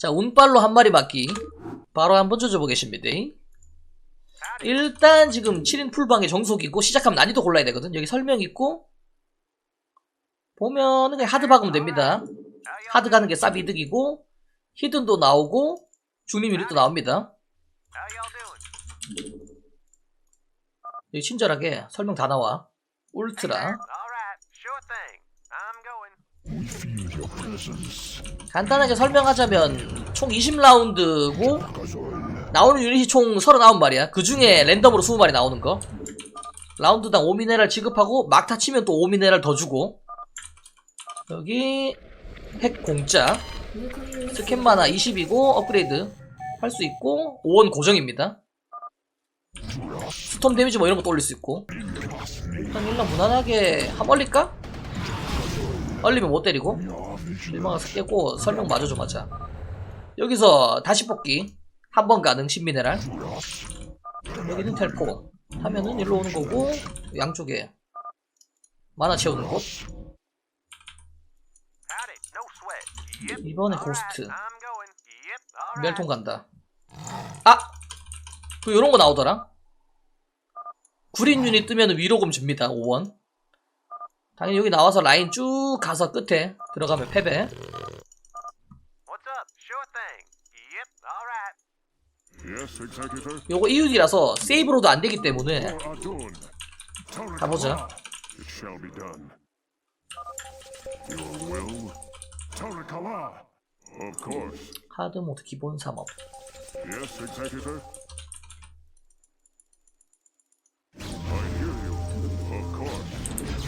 자, 운빨로 한 마리 맞기. 바로 한번 조져보겠습니다. 일단 지금 7인 풀방에 정속이고 시작하면 난이도 골라야 되거든. 여기 설명 있고 보면은 그냥 하드 박으면 됩니다. 하드 가는 게 쌉 이득이고 히든도 나오고 중립 유닛도 나옵니다. 여기 친절하게 설명 다 나와. 울트라. 간단하게 설명하자면 총 20라운드고 나오는 유닛이 총 39마리야. 그 중에 랜덤으로 20마리 나오는 거. 라운드당 5미네랄 지급하고 막타 치면 또 5미네랄 더 주고 여기 핵 공짜 스캔 마나 20이고 업그레이드 할 수 있고 5원 고정입니다. 스톰 데미지 뭐 이런 것도 올릴 수 있고 일단 일단 무난하게 한번 얼릴까? 얼리면 못 때리고 실망해서 깨고 설명 마저 좀 하자. 여기서 다시 뽑기. 한 번 가능 신미네랄 여기는 텔포. 하면은 일로 오는 거고 양쪽에 만화 채우는 곳. 이번에 고스트. 멸통 간다. 아! 그 요런 거 나오더라? 구린 유닛 뜨면 위로금 줍니다. 5원 당연히 여기 나와서 라인 쭉 가서 끝에 들어가면 패배 Yes, executor. 요거 EUD라서 세이브로도 안 되기 때문에. 가보자 It shall be done. Your will? Torakala. Of course. 하드 모드 기본 3업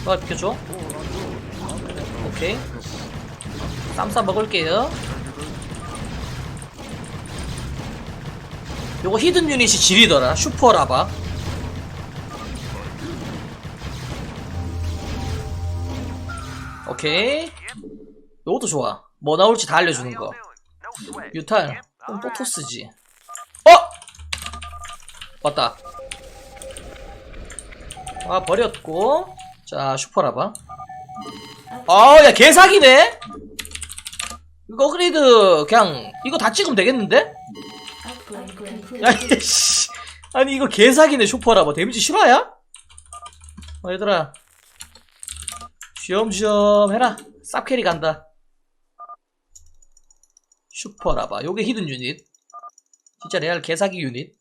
course. 아 비켜줘. 오케이. 쌈싸 먹을게요. 요거 히든 유닛이 지리더라. 슈퍼라바. 오케이. 요것도 좋아. 뭐 나올지 다 알려주는 거. 유탈 그럼 또 토스지. 어! 왔다. 아 버렸고 자 슈퍼라바 아야 개사기네? 이거 업그레이드 그냥 이거 다 찍으면 되겠는데? 아니 씨. 아니 이거 개사기네 슈퍼라바 데미지 실화야? 어, 얘들아. 쉬엄쉬엄 해라. 쌉캐리 간다. 슈퍼라바 요게 히든 유닛. 진짜 레알 개사기 유닛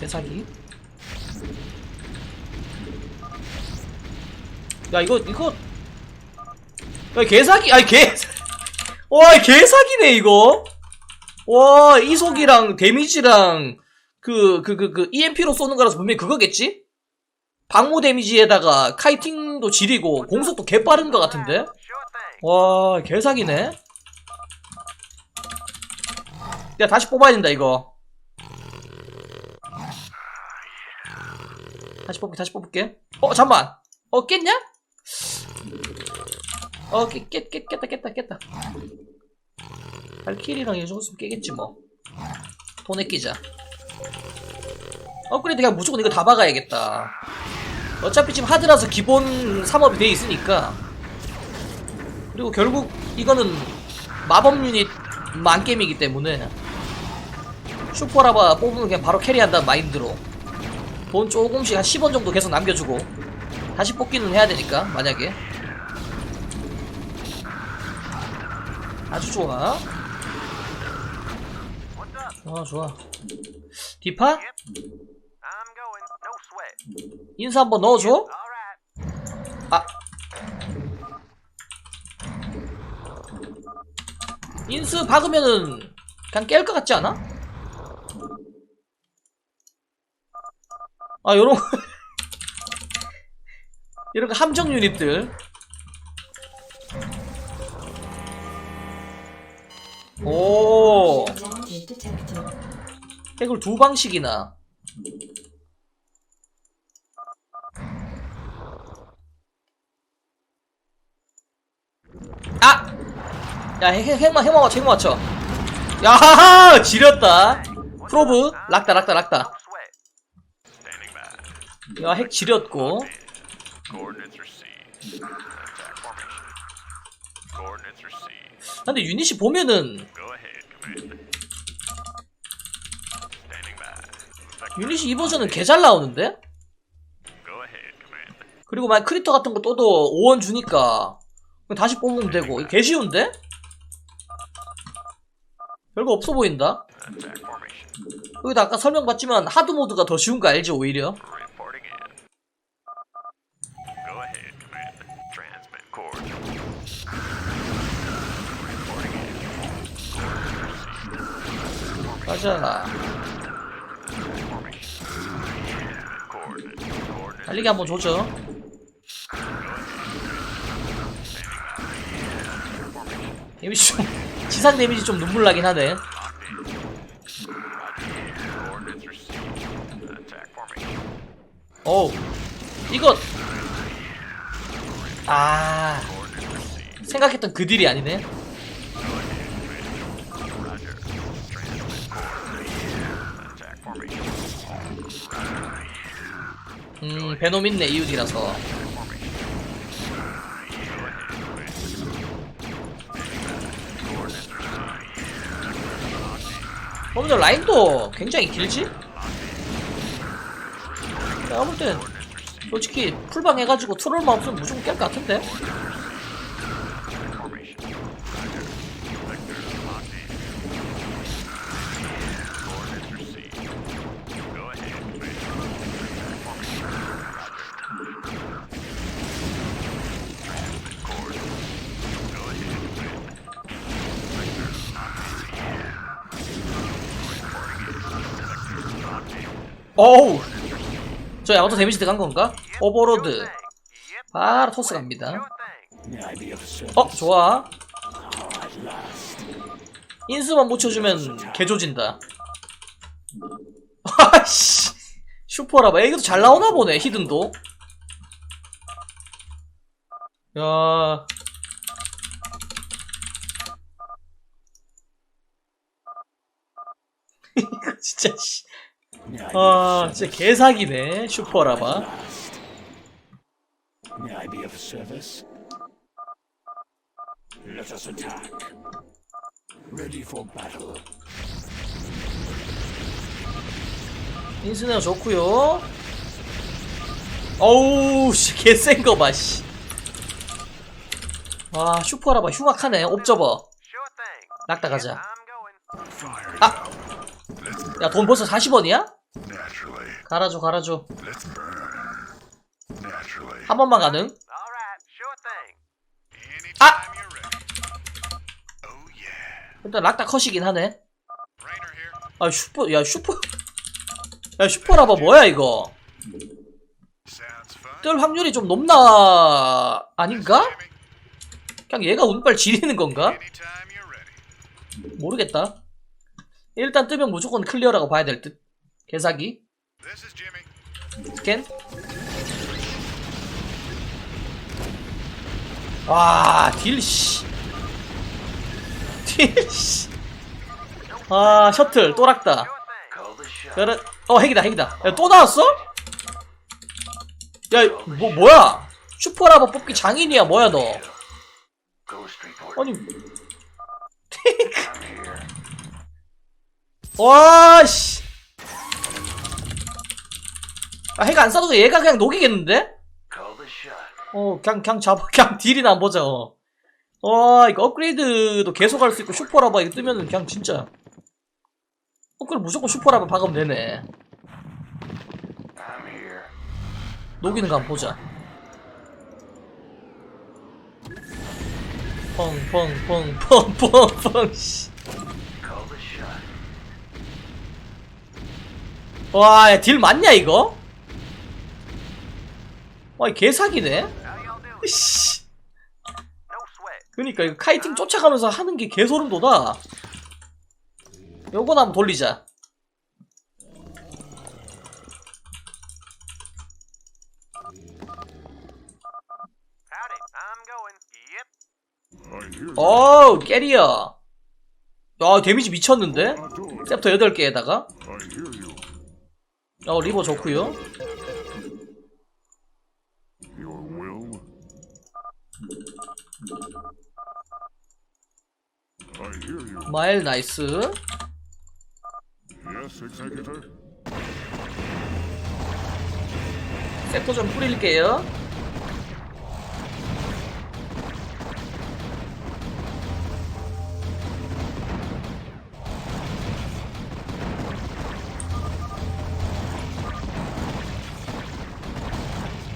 개사기 야 이거 이거 야 개사기 아니 개 와, 개사기네, 이거. 와, 이속이랑 데미지랑 그, 그, 그, 그, EMP로 쏘는 거라서 분명히 그거겠지? 방무 데미지에다가 카이팅도 지리고 공속도 개 빠른 것 같은데? 와, 개사기네. 야, 다시 뽑아야 된다, 이거. 다시 뽑게, 다시 뽑을게. 어, 잠만. 어, 깼냐? 어, 깨, 깨, 깨, 깼다, 깼다, 깼다. 발키리랑 있으면 깨겠지, 뭐. 돈에 끼자. 업그레이드 그냥 무조건 이거 다 박아야겠다. 어차피 지금 하드라서 기본 3업이 돼 있으니까. 그리고 결국 이거는 마법 유닛 만게임이기 때문에 슈퍼라바 뽑으면 그냥 바로 캐리한다는 마인드로 돈 조금씩 한 10원 정도 계속 남겨주고 다시 뽑기는 해야 되니까 만약에. 아주 좋아. 좋아 좋아. 디파? 인사 한번 넣어줘. 아. 인스 박으면은 그냥 깰 것 같지 않아? 아 요런 거. 이런 거 함정 유닛들. 오. 핵을 두 방씩이나. 아! 야 핵, 핵, 핵만 핵만 맞춰 핵만 맞춰 야하하! 지렸다. 프로브. 락다 락다 락다 야핵 지렸고. 근데 유닛이 보면은. 유닛이 이 버전은 개 잘 나오는데? 그리고 만약 크리터 같은 거 또도 5원 주니까 다시 뽑으면 되고 이거 개 쉬운데? 별거 없어 보인다. 여기다 아까 설명받지만 하드 모드가 더 쉬운 거 알지 오히려 가자. 달리기 한번 조져 데미지 좀 지상 데미지 좀 눈물 나긴 하네. 어우 이거 아. 생각했던 그 딜이 아니네 음 베놈 있네 이웃이라서 오늘 라인도 굉장히 길지? 내가 볼 땐 솔직히 풀방 해가지고 트롤만 없으면 무조건 깰 것 같은데? 어우. 저 야마토 데미지 들어간 건가? 오버로드. 바로 토스 갑니다. 어 좋아. 인수만 묻혀주면 개조진다. 아씨. 슈퍼라바. 이것도 잘 나오나 보네 히든도. 야. 진짜 씨. 아 진짜 개사기네 슈퍼라바. 인스네어 좋구요 어우 씨 개센 거 봐 씨. 와 슈퍼라바 흉악하네 옵저버. 낙다 가자. 아! 야 돈 벌써 40원이야? 갈아줘 갈아줘. 한 번만 가능? 아! Oh. 일단 락다 컷이긴 하네. 아 슈퍼 야 슈퍼 야 슈퍼라바 뭐야 이거. 뜰 확률이 좀 높나 아닌가? 그냥 얘가 운빨 지리는 건가? 모르겠다 일단 뜨면 무조건 클리어라고 봐야 될 듯 개사기 This is Jimmy. 스캔 와, 딜, 씨. 딜, 씨. 아, 셔틀, 또 락다. 그래, 어, 핵이다, 핵이다. 야, 또 나왔어? 야, 뭐, 뭐야? 슈퍼라버 뽑기 장인이야, 뭐야, 너. 아니. 와, 씨. 아, 핵안 쏴도 얘가 그냥 녹이겠는데? 어, 그냥, 그냥 잡아, 그냥 딜이나 안 보자, 어. 와, 이거 업그레이드도 계속 할 수 있고, 슈퍼라바 이거 뜨면은 그냥 진짜. 업그레이드 무조건 슈퍼라바 박으면 되네. 녹이는 거 한번 보자. 펑, 펑, 펑, 펑, 펑, 펑, 씨. 와, 야, 딜 맞냐, 이거? 와, 이 개사기네? 씨. 그니까 이거 카이팅 쫓아가면서 하는 게 개소름 돋아. 요건 한번 돌리자. 어우, 깨리어. 야, 데미지 미쳤는데? 셉터 8개에다가. I hear you. 어, 리버 좋구요. 마일 나이스. 섹터 좀 뿌릴게요.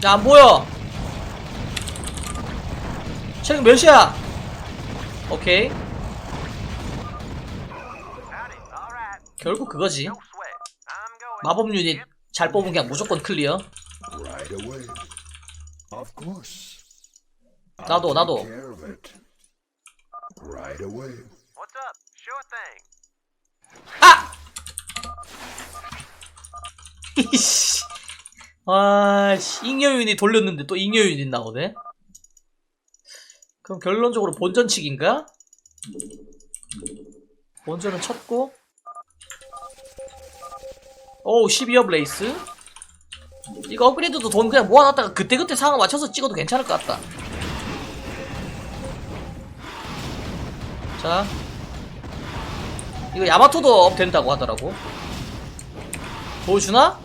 야 안보여. 체력 몇이야? 오케이 결국 그거지. 마법 유닛 잘 뽑으면 그냥 무조건 클리어 나도, 나도. 아! 이씨. 아, 씨. 잉여 유닛 돌렸는데 또 잉여 유닛 나오네? 그럼 결론적으로 본전치기인가? 본전은 쳤고. 오우, 12업 레이스. 이거 업그레이드도 돈 그냥 모아놨다가 그때그때 상황 맞춰서 찍어도 괜찮을 것 같다. 자. 이거 야마토도 업 된다고 하더라고. 보여주나?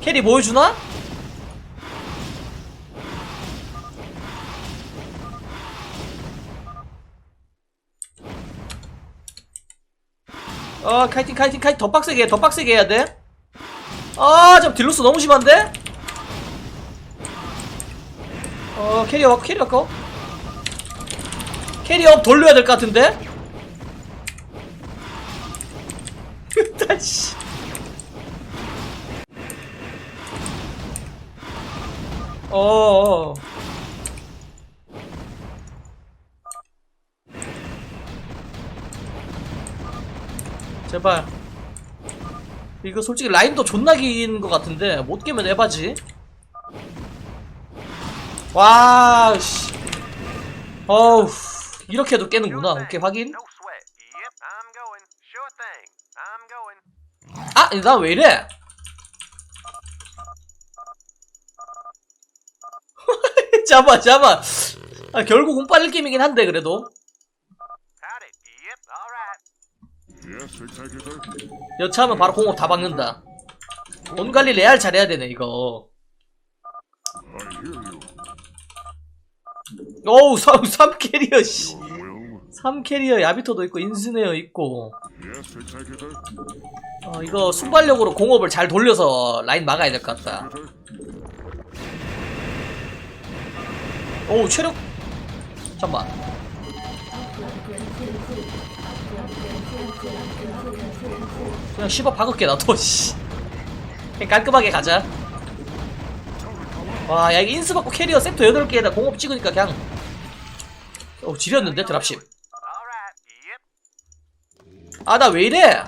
캐리 보여주나? 어 카이팅 카이팅 카이팅 더 빡세게 해, 더 빡세게 해야 돼. 아, 좀 딜로스 너무 심한데? 어, 캐리어, 캐리어 거. 캐리어 돌려야 될 것 같은데? 다시. 어. 제발. 이거 솔직히 라인도 존나 긴 것 같은데 못 깨면 에바지. 와, 씨. 어우, 이렇게도 깨는구나. 오케이 확인. 아, 나 왜 이래? 잡아, 잡아. 아, 결국 운빨릴 게임이긴 한데, 그래도. 여차하면 바로 공업 다 박는다. 돈 관리 레알 잘해야 되네, 이거. 어우, 3, 삼 캐리어, 씨. Your will. 3 캐리어 야비토도 있고, 인스네어 있고. 어, 이거 순발력으로 공업을 잘 돌려서 라인 막아야 될 것 같다. 어우, 체력. 잠깐만. 그냥 10억 박을게, 나도, 씨. 깔끔하게 가자. 와, 야, 이거 인스 받고 캐리어 세트 8개에다 공업 찍으니까 그냥. 어, 지렸는데, 드랍십. 아, 나 왜 이래?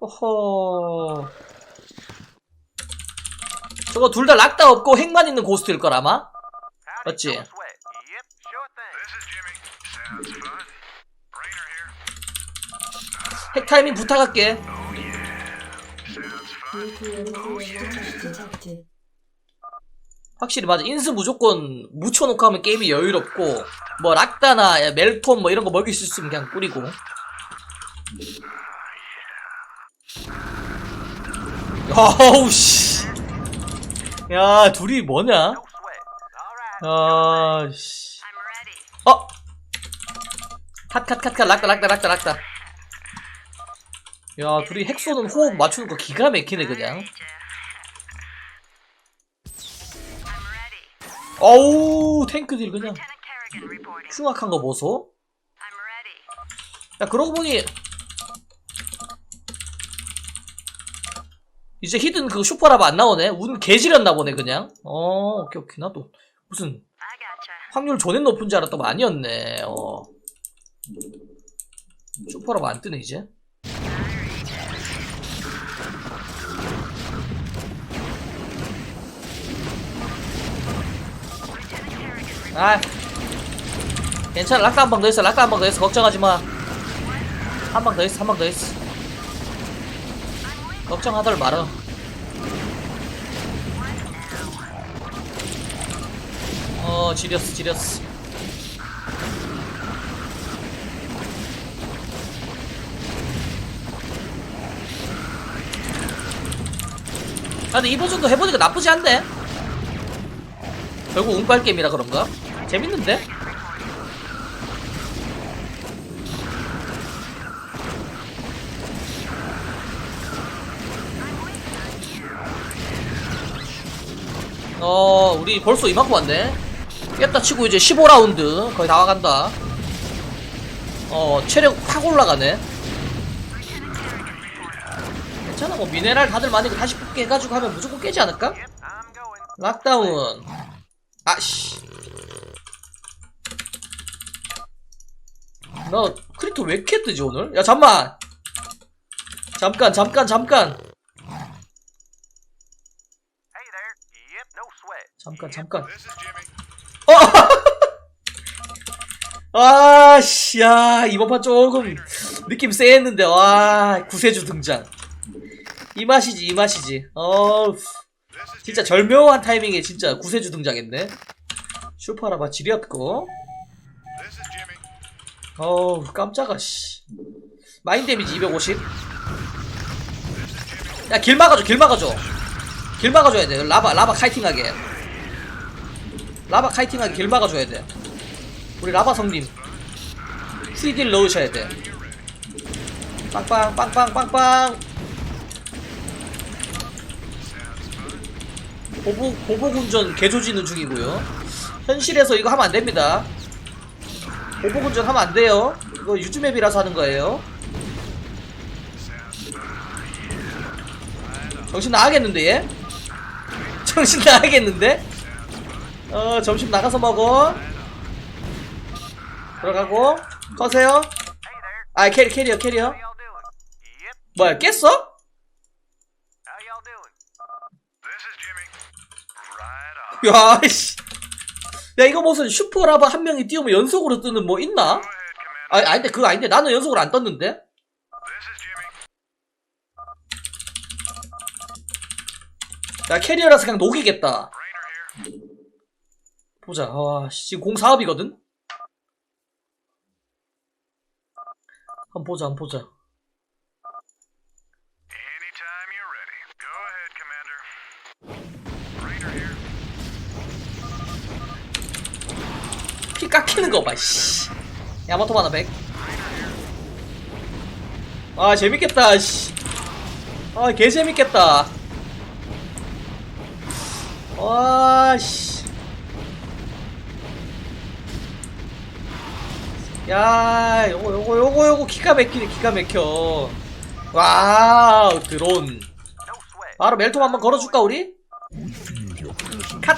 호호. 저거 둘 다 락다 없고 핵만 있는 고스트일 걸 아마? 맞지? No sweat. Yep. Sure thing. This is Jimmy. Sounds fun. Rainer here. 핵 타이밍 부탁할게. 확실히 맞아. 인스 무조건 묻혀놓고 하면 게임이 여유롭고 뭐 락다나 멜톤 뭐 이런 거 먹일 수 있으면 그냥 뿌리고. 어우 씨. 야 둘이 뭐냐? 아 씨. 어. 컷 컷 컷 컷 락다 락다 락다 락다. 야 둘이 핵 쏘는 호흡 맞추는 거 기가 막히네 그냥. 어우 탱크들 그냥 흉악한 거 보소. 야 그러고 보니 이제 히든 그 슈퍼라바 안 나오네. 운 개지렸나 보네 그냥. 어 오케이 오케이 나도 무슨 확률 존엔 높은 줄 알았더만 아니었네. 어. 슈퍼라바 안 뜨네 이제. 아. 괜찮아. 락다 한 방 더 있어. 락다 한 방 더 있어. 걱정하지 마 한 방 더 있어. 한 방 더 있어. 걱정하들 말어 어 지렸어 지렸어 아 근데 이 버전도 해보니까 나쁘지 않네 결국 운빨 게임이라 그런가? 재밌는데? 어 우리 벌써 이만큼 왔네 깼다 치고 이제 15라운드. 거의 다 와간다. 어 체력 확 올라가네. 괜찮아 뭐 미네랄 다들 많이 다시 뽑게 해가지고 하면 무조건 깨지 않을까? 락다운. 아씨. 나 크리토 왜 이렇게 뜨지 오늘? 야 잠만. 잠깐 잠깐 잠깐. 잠깐 잠깐 어! 아씨 야 이번 판 조금 느낌 쎄했는데 와 구세주 등장. 이 맛이지 이 맛이지. 어우 진짜 절묘한 타이밍에 진짜 구세주 등장했네. 슈퍼라바 지렸고. 어우 깜짝아 씨. 마인 데미지 250 야 길 막아줘 길 막아줘. 길 막아줘야 돼. 라바 라바 카이팅하게 라바 카이팅하게 길 막아줘야 돼 우리 라바 성님 프리딜 넣으셔야 돼 빵빵 빵빵 빵빵 보복 보복 운전 개조지는 중이고요 현실에서 이거 하면 안 됩니다 보복 운전 하면 안 돼요. 이거 유즈맵이라서 하는 거예요. 정신 나가겠는데 얘? 정신 나가겠는데? 어 점심 나가서 먹어. 들어가고 커세요. 아 캐리 캐리어 캐리어. 뭐야 깼어? On. 야 이거 무슨 슈퍼라바 한 명이 띄우면 연속으로 뜨는 뭐 있나? 아 아닌데 그거 아닌데 나는 연속으로 안 떴는데. 야 캐리어라서 그냥 녹이겠다. 보자. 와, 씨, 지금 공 사업이거든? 한번 보자, 한번 보자. 피 깎이는 거 봐, 씨. 야마토 하나 100. 아, 재밌겠다, 씨. 아, 개 재밌겠다. 와, 씨. 야, 요거, 요거, 요거, 요거, 기가 막히네, 기가 막혀. 와우, 드론. 바로 멜톰 한번 걸어줄까 우리? 컷!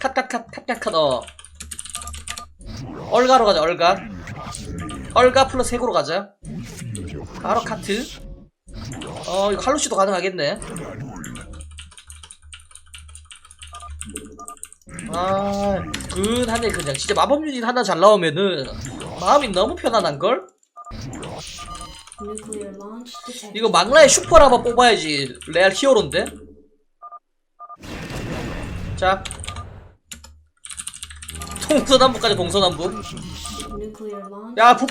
컷, 컷, 컷, 컷, 컷, 컷, 어. 얼가로 가자, 얼가. 얼가 플러스 핵으로 가자. 바로 카트. 어, 이거 할로시도 가능하겠네. 아, 근하네, 그냥. 진짜 마법 유닛 하나 잘 나오면은, 마음이 너무 편안한걸? 이거 막라의 슈퍼라바 뽑아야지. 레알 히어로인데? 자. 동서남북까지 동서남북 야, 북-.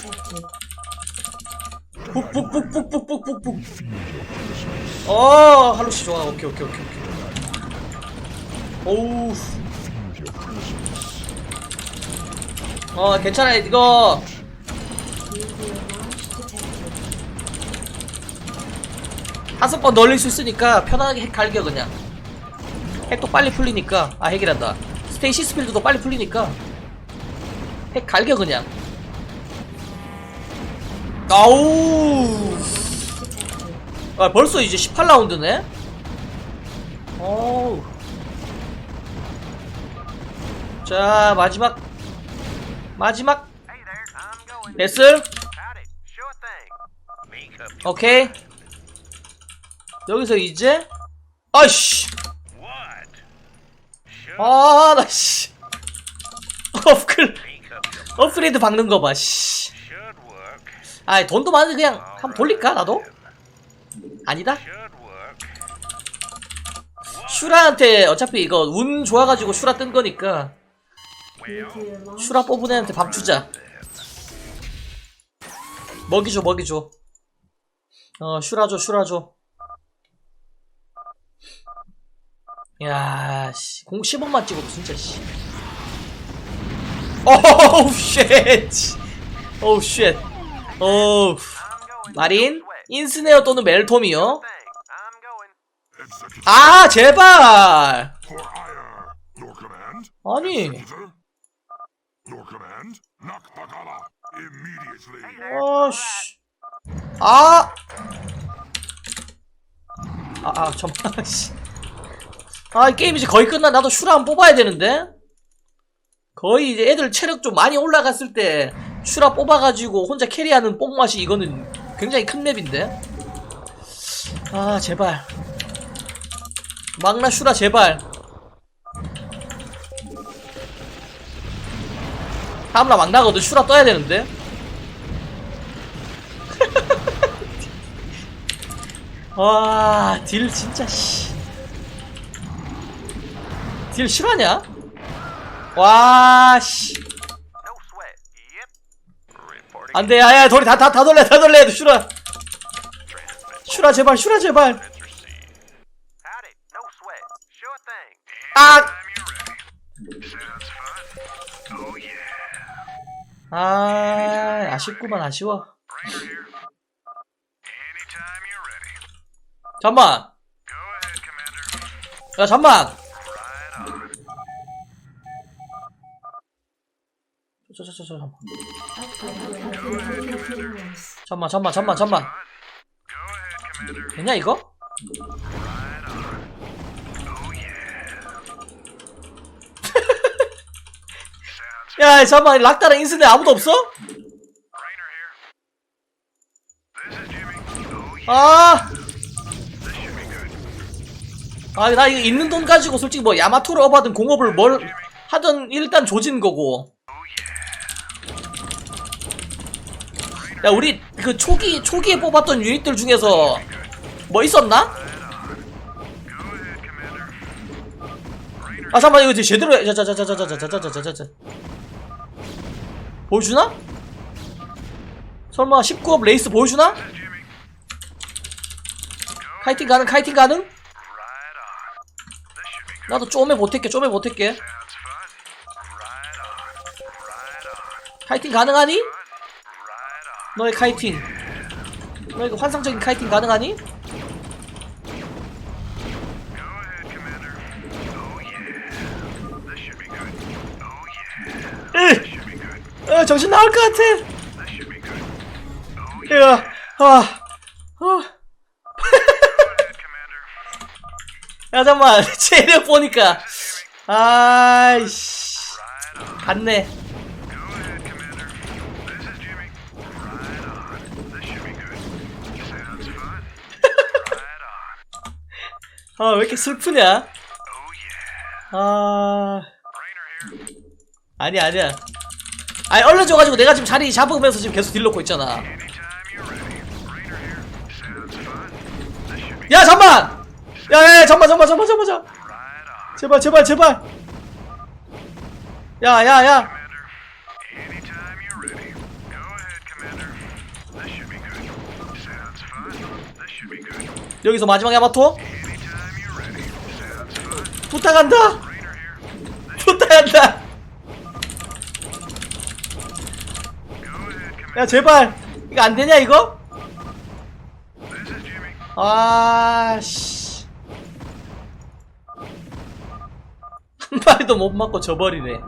북북북북북북북북. 어 할로시 좋아. 오케이 오케이 오케이 오케이. 오우 어 괜찮아 이거. 다섯 번 널릴 수 있으니까 편안하게 핵 갈겨 그냥. 핵도 빨리 풀리니까. 아 핵이란다. 스테이시 스필드도 빨리 풀리니까. 핵 갈겨 그냥. 아우. 아 벌써 이제 18라운드네? 어우. 자 마지막 마지막. 레슬. 오케이 여기서 이제 아이씨 What? 아나 씨 업글. 업그레이드 박는 거봐 씨. Should work. 아 돈도 많은데 그냥 한번 돌릴까 나도? 아니다? 슈라한테 어차피 이거 운 좋아가지고 슈라 뜬 거니까 슈라 뽑은 애한테 밥 주자. 먹이 줘, 먹이 줘. 어, 슈라 줘, 슈라 줘. 야, 씨. 공 10원만 찍어도 진짜, 씨. 오우, 쉣. 오우, 쉣. 오우. 마린. 인스네어 또는 멜톰이요. 아, 제발! 아니? Your command? Knock the gala immediately. 어, 씨. 아! 아, 아, 잠깐만, 씨. 아, 이 게임 이제 거의 끝나. 나도 슈라 한번 뽑아야 되는데? 거의 이제 애들 체력 좀 많이 올라갔을 때 슈라 뽑아가지고 혼자 캐리하는 뽕맛이 이거는 굉장히 큰 맵인데? 아, 제발. 막나 슈라, 제발. 다음날 막나거든. 슈라 떠야 되는데? 와, 딜 진짜 씨. 딜 실화냐? 와, 씨. No sweat. Yep. Reporting. 안 돼. 야, 야, 돌이 다, 다, 다 돌려, 다 돌려. 슈라. 슈라, 제발, 슈라, 제발. 아! 아, 아쉽구만, 아쉬워. 잠만. 야, 잠만. 저, 저, 저, 저, 잠만. 잠만, 잠만, 잠만, 잠만. 되냐, 이거? 야, 잠만, 락다랑 인스네 아무도 없어? Oh. 아. 아, 나 이거 있는 돈 가지고 솔직히 뭐 야마토를 업하든 공업을 뭘 하든 일단 조진 거고. 야, 우리 그 초기, 초기에 뽑았던 유닛들 중에서 뭐 있었나? 아, 잠깐만, 이거 제대로, 해. 자, 자, 자, 자, 자, 자, 자, 자, 자, 자, 자, 자. 보여주나? 설마 19업 레이스 보여주나? 카이팅 가능, 카이팅 가능? 나도. Right on. Right on. 카이팅 가능하니? 너의 카이팅. 너의 그 환상적인 카이팅 가능하니? 아, 정신 나올 것 같아. 이거 아 어. 야 잠만 체력 보니까 아이씨 갔네. 어, 아왜 이렇게 슬프냐? 아 아니 아니야. 아니, 얼른 줘가지고 내가 지금 자리 잡으면서 지금 계속 딜 넣고 있잖아. 야, 잠만! 야, 야, 야, 잠만, 잠만, 잠만, 잠만. 제발, 제발, 제발. 야, 야, 야. 여기서 마지막 야마토? 부탁한다! 부탁한다! 야, 제발! 이거 안 되냐, 이거? This is Jimmy. 아, 씨. 한 마리도 못 맞고 져버리네.